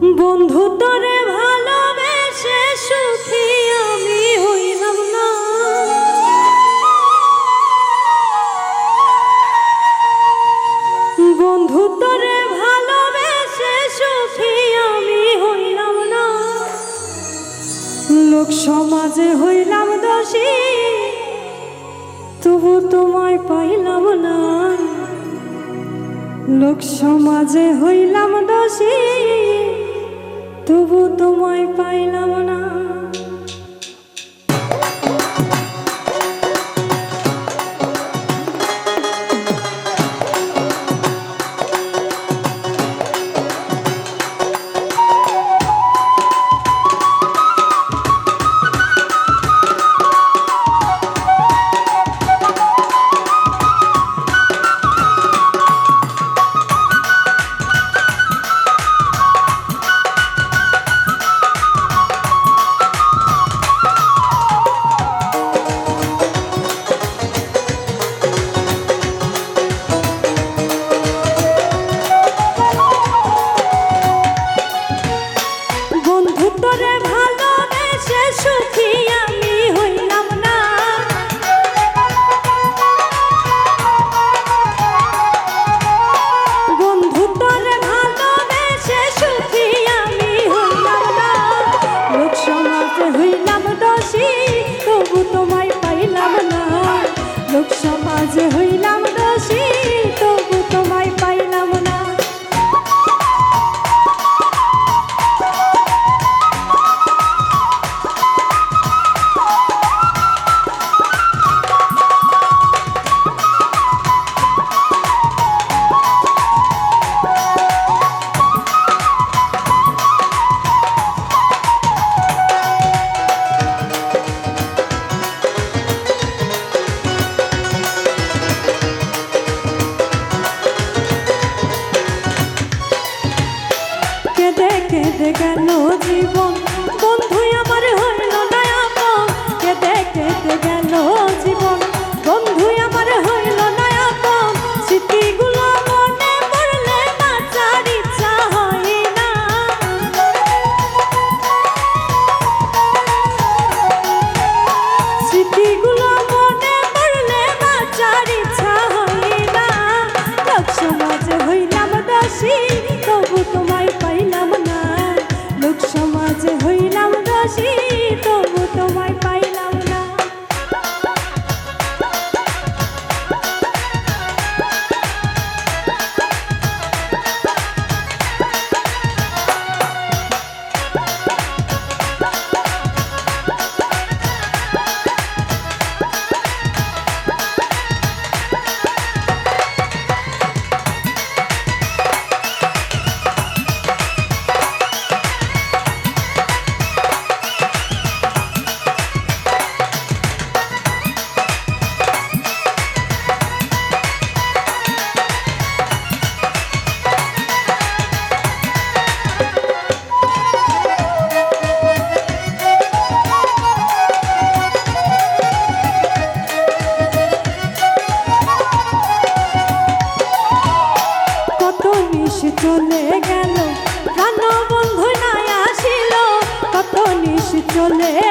বন্ধু তোরে ভালোবেসে সুখী আমি হইলাম না। বন্ধু তোরে ভালোবেসে সুখী আমি হইলাম না। লোক সমাজে হইলাম দোষী, তবু তোমায় পাইলাম না। লোক সমাজে হইলাম দোষী তবু তোমায় পাইলাম না। লোক কেঁদে গেল জীবন? বন্ধু আমার হইল না আপন। কেঁদে গেল জীবন। বন্ধু আমার হইল না স্মৃতিগুলো মনে পড়লে বাঁচার ইচ্ছা না। স্মৃতিগুলো চলে গেল প্রাণ বন্ধু নাই আসিল কত নিশ চলে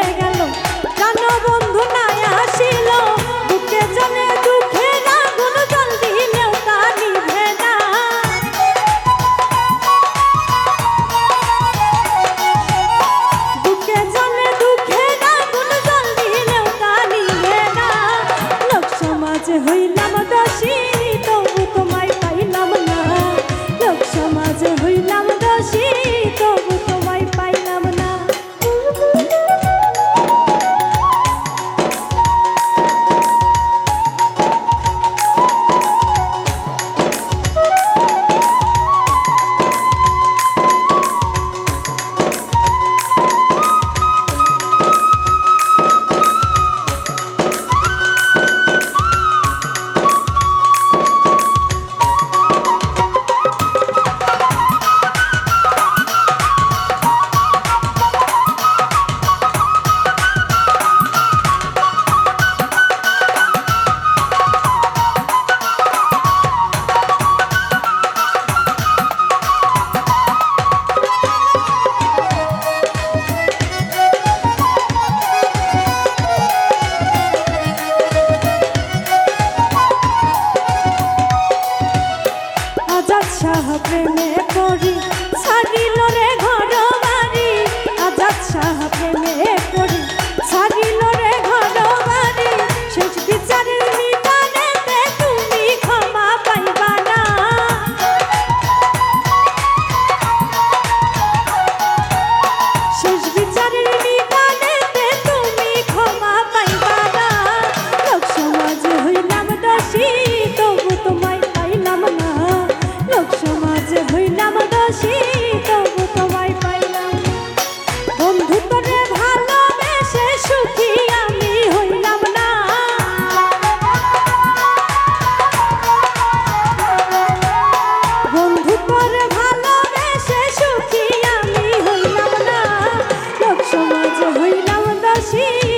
心。